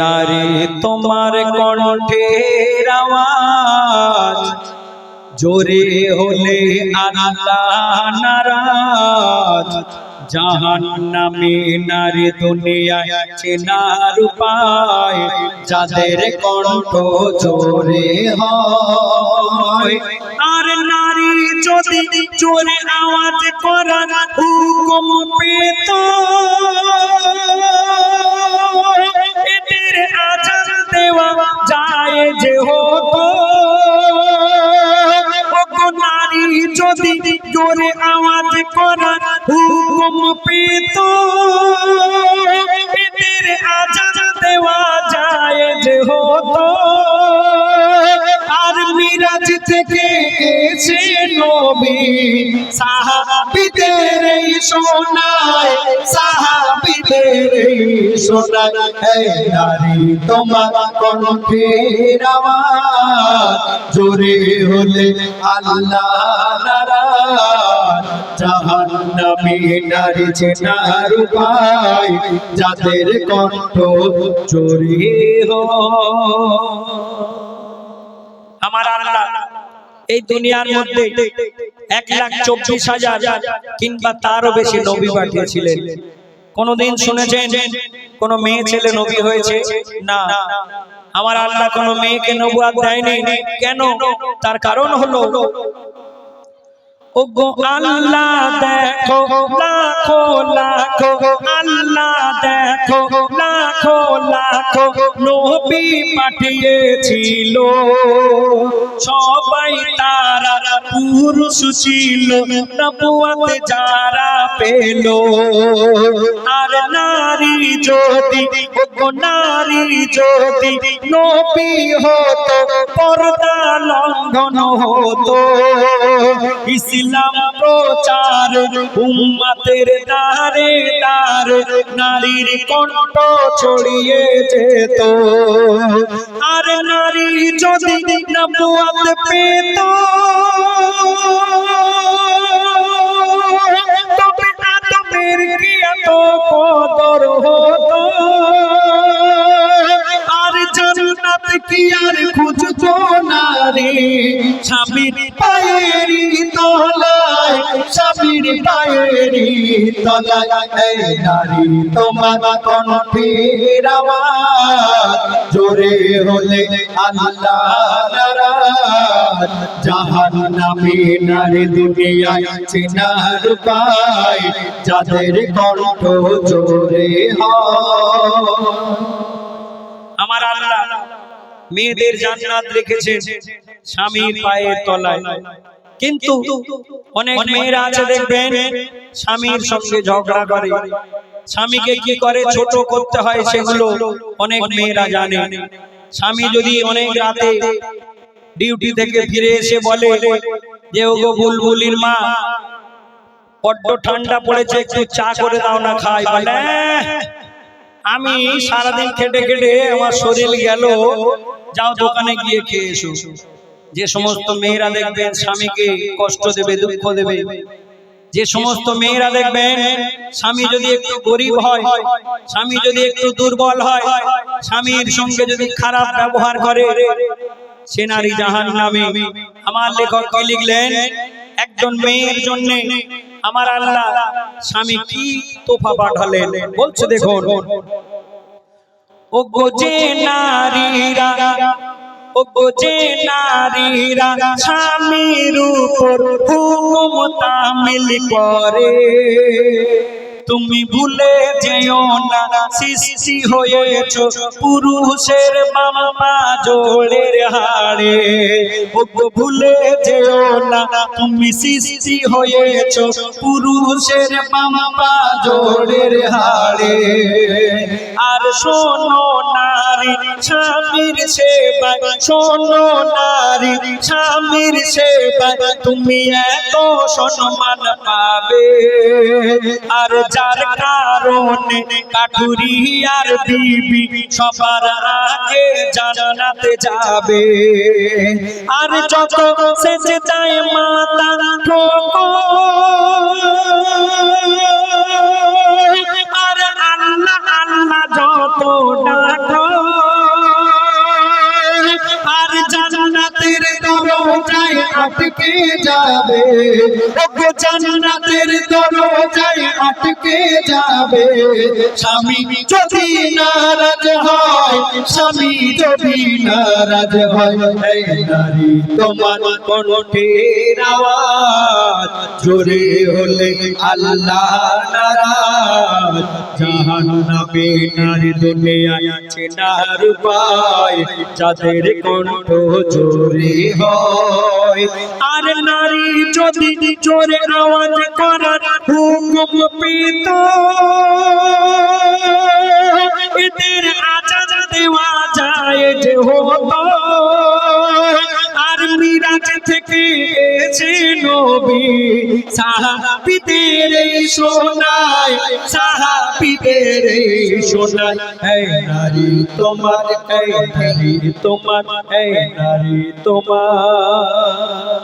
নারী তোমার কণ্ঠের আওয়াজ, জোরে হলে আল্লাহ নারাজ। জাহান নামে নারী দুনিয়ায় চেনার উপায়, যাদের কণ্ঠ জোরে হয়। আর নারী যদি জোরে আওয়াজ করার হুকুম পেত জোরে আওয়াজ করার হুকুম পেত। আজান দেওয়া যায় হতো। আর মিরাজ থেকে এসে নবী সাহাবিদের এই শোনায়, সাহাবিদের এই নারী তোমার কণ্ঠের আওয়াজ জোরে হলে আল্লাহ নারাজ। যাদের কণ্ঠ হয়। আমার এই দুনিয়ার মধ্যে এক লাখ চব্বিশ হাজার কিংবা তারও বেশি নবী পাঠিয়েছিলেন। কোনদিন শুনেছেন, কোন মেয়ে ছেলে নবী হয়েছে? না। আমার আল্লাহ কোন মেয়েকে নবুয়াদ দেয়নি। কেন? তার কারণ হলো ওগো আল্লাহ দেখো লাখো লাখো আল্লাহ দেখো লাখো লাখো নবী পাঠিয়েছিল। সবাই তারা পুরুষ ছিল নবুয়াত যারা পেল। আর নারী যদি ওগো নারী যদি নবী হতো, পর্দা লঙ্ঘন হতো। ইসলাম প্রচার উম্মাতের দারে দার নারীর কণ্ঠ ছড়িয়ে যেত। আর নারী যদি নবুয়াত পেত তবে আদমের কি এত কদর হতো নারী স্বামীর পায়েরই তলায়, স্বামীর পায়েরই তলায়, এই নারী তোমার কণ্ঠের আওয়াজ। জোরে হলে আল্লাহ নারাজ জাহান্নামী নারী দুনিয়ায় চেনার পায় যাদের কণ্ঠ জোরে হয়। আমার আল্লাহ মেয়েদের জান্নাত রেখেছেন স্বামীর পায়ের তলায়। কিন্তু অনেক মেয়েরা আছে দেখবেন স্বামীর সঙ্গে ঝগড়া করে। স্বামীকে কি করে? ছোট করতে হয় সেগুলো অনেক মেয়েরা জানে। স্বামী যদি অনেক রাতে ডিউটি থেকে ফিরে এসে বলে যে ওগো বুলবুলির মা বড্ড ঠান্ডা পড়েছে একটু চা করে দাও না খাই। বলে আমি সারাদিন খেটে খেটে আমার শরীর গেল। যাও দোকানে গিয়ে খেয়ে এসো। যে সমস্ত মেয়েরা দেখবেন স্বামীকে কষ্ট দেবে, দুঃখ দেবে। যে সমস্ত মেয়েরা দেখবেন স্বামী যদি একটু গরিব হয়, স্বামী যদি একটু দুর্বল হয়, স্বামীর সঙ্গে যদি খারাপ ব্যবহার করে, সে নারী জাহান নামে আমার লেখক কি লিখলেন? একজন মেয়ের জন্য আমার আল্লাহ স্বামী কি তোফা পাঠালেন? বলছে দেখুন ও গোজে নারীরা ও গোজে নারীরা স্বামীর উপর হুকুম তামিল করে। তুমি ভুলে যেও না, সৃষ্টি হয়েছ পুরুষের বাবা জোড়ের হাড়ে। ও গো ভুলে যেও না, তুমি সৃষ্টি হয়েছ পুরুষের বাবা জোড়ের হাড়ে। আর শোনো নারী, স্বামীর সেবায়, শোনো নারী, স্বামীর সেবায়, তুমি এত সম্মান পাবে। আর যার কারণে কাঠুরি আর বিবি সবার আগে জানাতে যাবে। আর যত সেজে যায় মাতা আর আল্লাহ যত ডাকো আর জান্নাতের দরজায় আটকে যাবে। ওগো জান্নাতের দরজায় আটকে যাবে। স্বামী যদি নারাজ হয়, স্বামী যদি নারাজ হয় নারী তোমার কণ্ঠের আওয়াজ, জোরে হলে আল্লাহ নারাজ। জোরে হয় আর নারী যদি জোরে আওয়াজ করার হুকুম পেত এদের আজাদ দেওয়া যায় যে হতো। আর মিরাজ থেকে এসে নবী, সাহাবিদের এই শোনায়, সাহাবিদের এই শোনায়, এই নারী তোমার, এই নারী তোমার, এই নারী তোমার।